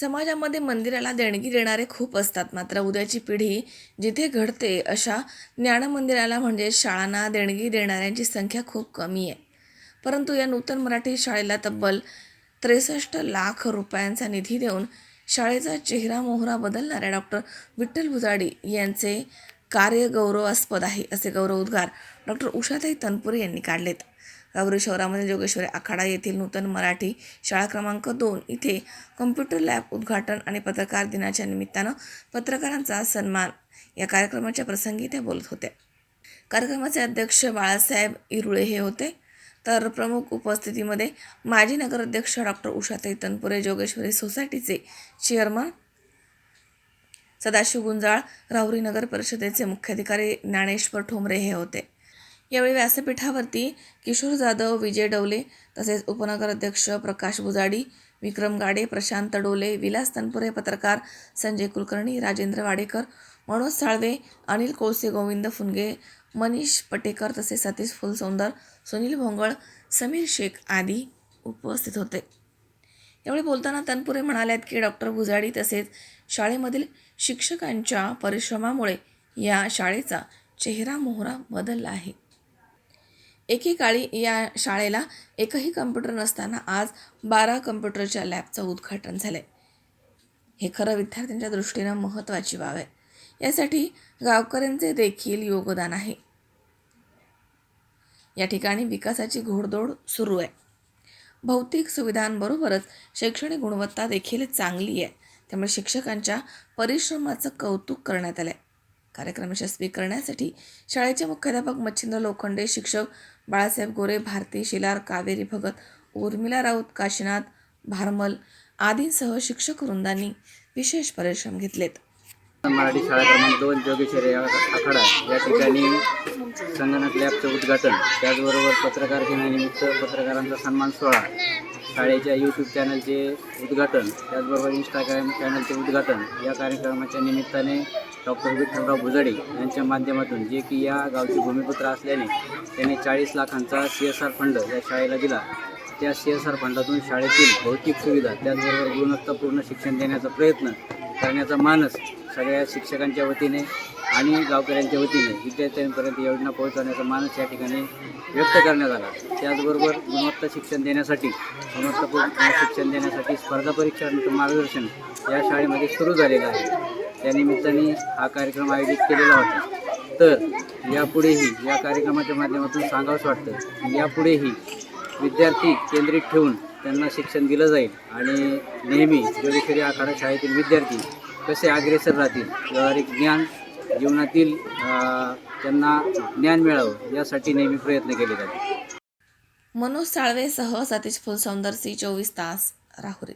समाजामध्ये मंदिराला देणगी देणारे खूप असतात. मात्र उद्याची पिढी जिथे घडते अशा ज्ञानमंदिराला म्हणजे शाळांना देणगी देणाऱ्यांची संख्या खूप कमी आहे. परंतु या नूतन मराठी शाळेला तब्बल त्रेसष्ट लाख रुपयांचा निधी देऊन शाळेचा चेहरा मोहरा बदलणाऱ्या डॉक्टर विठ्ठल भुजाडी यांचे कार्य गौरवास्पद आहे असे गौरव उद्गार डॉक्टर उषाताई तनपुरे यांनी काढलेत. राहुरी शहरामध्ये जोगेश्वरी आखाडा येथील नूतन मराठी शाळा क्रमांक दोन इथे कम्प्युटर लॅब उद्घाटन आणि पत्रकार दिनाच्या निमित्तानं पत्रकारांचा सन्मान. या कार्यक्रमाच्या प्रसंगी त्या बोलत होत्या. कार्यक्रमाचे अध्यक्ष बाळासाहेब इरुळे हे होते. तर प्रमुख उपस्थितीमध्ये माजी नगराध्यक्ष डॉक्टर उषाताई तनपुरे जोगेश्वरी सोसायटीचे चेअरमन सदाशिव गुंजाळ राहुरी नगर परिषदेचे मुख्याधिकारी ज्ञानेश्वर ठोंबरे हे होते. यावेळी व्यासपीठावरती किशोर जाधव विजय डवले तसेच उपनगर अध्यक्ष प्रकाश बुजाडी विक्रम गाडे प्रशांत डोले विलास तनपुरे पत्रकार संजय कुलकर्णी राजेंद्र वाडेकर मनोज साळवे अनिल कोळसे गोविंद फुनगे मनीष पटेकर तसेच सतीश फुलसौंदर सुनील भोंगळ समीर शेख आदी उपस्थित होते. यावेळी बोलताना तनपुरे म्हणाल्यात की डॉक्टर भुजाडी तसेच शाळेमधील शिक्षकांच्या परिश्रमामुळे या शाळेचा चेहरा मोहरा बदलला आहे. एकेकाळी या शाळेला एकही कम्प्युटर नसताना आज बारा कम्प्युटरच्या लॅबचं उद्घाटन झालं आहे हे खरं विद्यार्थ्यांच्या दृष्टीनं महत्त्वाची बाब आहे. यासाठी गावकऱ्यांचे देखील योगदान आहे. या ठिकाणी विकासाची घोडदौड सुरू आहे. भौतिक सुविधांबरोबरच शैक्षणिक गुणवत्ता देखील चांगली आहे. त्यामुळे शिक्षकांच्या परिश्रमाचं कौतुक करण्यात आलं आहे कार्यक्रम यशस्वी करण्यासाठी शाळेचे मुख्याध्यापक मच्छिंद्र लोखंडे शिक्षक बाळासाहेब गोरे भारती शिलार कावेरी भगत उर्मिला राऊत काशीनाथ भारमल आदींसह शिक्षक वृंदांनी विशेष परिश्रम घेतलेत. मराठी शाळा क्रमांक दोन जोगेश्वरी आखाडा. या ठिकाणी संगणक लॅबचं उद्घाटन. त्याचबरोबर पत्रकार दिनानिमित्त पत्रकारांचा सन्मान सोहळा. शाळेच्या यूट्यूब चॅनलचे उद्घाटन त्याचबरोबर इंस्टाग्राम चॅनलचे उद्घाटन. या कार्यक्रमाच्या निमित्ताने डॉक्टर विठ्ठलराव भुजडे यांच्या माध्यमातून जे की या गावचे भूमिपुत्र असल्याने त्यांनी चाळीस लाखांचा सी एस आर फंड या शाळेला दिला. त्या सी एस आर फंडातून शाळेतील भौतिक सुविधा त्याचबरोबर गुणवत्तापूर्ण शिक्षण देण्याचा प्रयत्न करण्याचा मानस सगळ्या शिक्षकांच्या वतीने आणि गावकऱ्यांच्या वतीने विद्यार्थ्यांपर्यंत योजना पोहोचवण्याचा मानस या ठिकाणी व्यक्त करण्यात आला. त्याचबरोबर गुणवत्ता शिक्षण देण्यासाठी गुणवत्तापूर्ण शिक्षण देण्यासाठी स्पर्धा परीक्षांचं मार्गदर्शन या शाळेमध्ये सुरू झालेलं आहे. त्यानिमित्ताने हा कार्यक्रम आयोजित केलेला होता. तर यापुढेही या कार्यक्रमाच्या माध्यमातून सांगावंसं वाटतं यापुढेही विद्यार्थी केंद्रित ठेवून त्यांना शिक्षण दिलं जाईल. आणि नेहमी जोगेश्वरी आखाडा शाळेतील विद्यार्थी कसे अग्रेसर राहतील? व्यावहारिक ज्ञान जीवनातील अं, त्यांना ज्ञान मिळावं यासाठी नेहमी प्रयत्न केले जातात. मनोज साळवेसह सतीश फुलसौंदरसी चोवीस तास राहुरी.